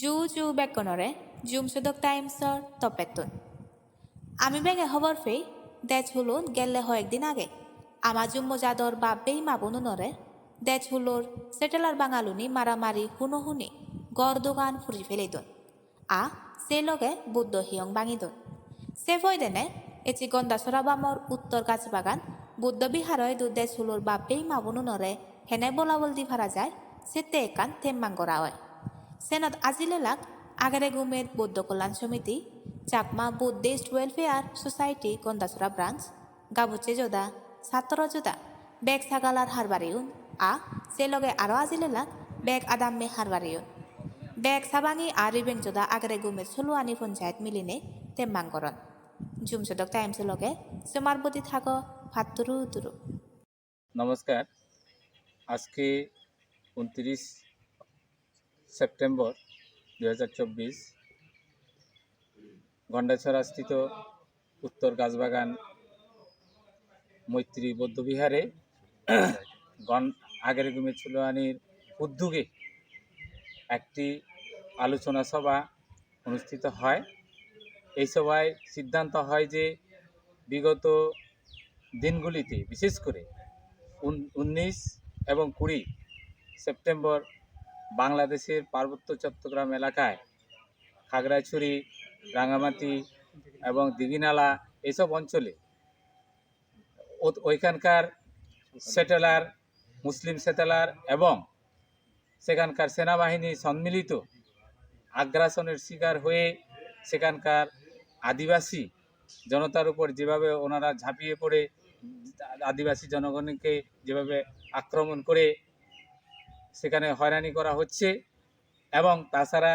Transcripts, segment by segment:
জু জু বেকনরে zoom সুদক টাইমসর তপেতুন আমি বেগে খবর ফেই, দেচ হুলুন গেলে একদিন আগে। আমার জুম্ম জাদর বাপেই মাবনু নরে দেচ হুলোর সেটেলার বাঙালুনি মারামারি হুনো হুনি, গড় দোকান ফুরি ফেলিদুন আ সে লগে বুদ্ধ হিয়ং বাঙিদুন সে ফয়দেনে এচি গন্দাসরা বামর উত্তর গাছ বাগান, বুদ্ধ বিহারয় দু দেচ হুলোর বাপেই মাবনু নরে হেনে বলা বলদি ফারা যায় সেতে একান থেম্মাং করা হয়। সেনত আজিলেলাক আগারে গুমের বৌদ্ধ কল্যাণ সমিতি, চাকমা বুদ্ধিস্ট ওয়েলফেয়ার সোসাইটি গন্দাসরা ব্রাঞ্চ, গাবুচে যোদা ছাত্র যোদা বেগ সাগালার হারবারিউন, আ, সে লগে আরও আজিলেলাক বেগ আদাম্মে হারবারিউন। বেগ সাবাঙি আর রিবেং যোদা আগারে গুমের সলুয়ানি পঞ্চায়েত মিলিনে তেম্মাঙ্গরণ। জুমসদক টাইমস লগে সুমার বুদ্ধি ভাতুরু তুরু নমস্কার। আজকে উনত্রিশ সেপ্টেম্বর দু হাজার চব্বিশ গন্ডাছড়াস্থিত উত্তর গাছবাগান মৈত্রী বৌদ্ধবিহারে গণ আগের গুমে চুলোয়ানির উদ্যোগে একটি আলোচনা সভা অনুষ্ঠিত হয়। এই সভায় সিদ্ধান্ত হয় যে বিগত দিনগুলিতে বিশেষ করে উন- উনিশ এবং কুড়ি সেপ্টেম্বর বাংলাদেশের পার্বত্য চট্টগ্রাম এলাকায় খাগড়াছড়ি রাঙামাটি এবং দিঘিনালা এইসব অঞ্চলে ওইখানকার সেটেলার, মুসলিম সেটেলার এবং সেখানকার সেনাবাহিনী সম্মিলিত আগ্রাসনের শিকার হয়ে সেখানকার আদিবাসী জনতার উপর যেভাবে ওনারা ঝাঁপিয়ে পড়ে, আদিবাসী জনগণকে যেভাবে আক্রমণ করে সেখানে হয়রানি করা হচ্ছে এবং তাছাড়া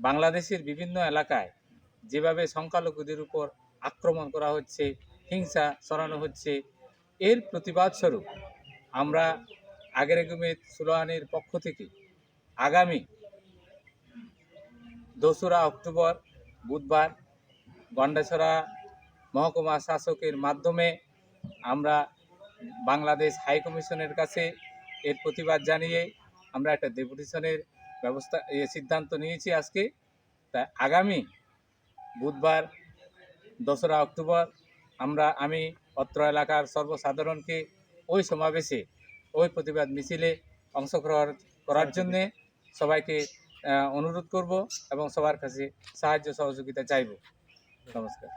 বাংলাদেশের বিভিন্ন এলাকায় যেভাবে সংখ্যালঘুদের উপর আক্রমণ করা হচ্ছে, হিংসা ছড়ানো হচ্ছে, এর প্রতিবাদস্বরূপ আমরা আগের গুমের সুলোহানির পক্ষ থেকে আগামী দোসরা অক্টোবর বুধবার গন্ডাছড়া মহকুমা শাসকের মাধ্যমে আমরা বাংলাদেশ হাইকমিশনের কাছে এর প্রতিবাদ জানিয়ে আমরা একটা ডেপুটেশনের ব্যবস্থা সিদ্ধান্ত নিয়েছি আজকে। তা আগামী বুধবার, দোসরা অক্টোবর, আমরা, আমি, অত্র এলাকার সর্বসাধারণকে ওই সমাবেশে ওই প্রতিবাদ মিছিলে অংশগ্রহণ করার জন্যে সবাইকে অনুরোধ করব এবং সবার কাছে সাহায্য সহযোগিতা চাইব। নমস্কার।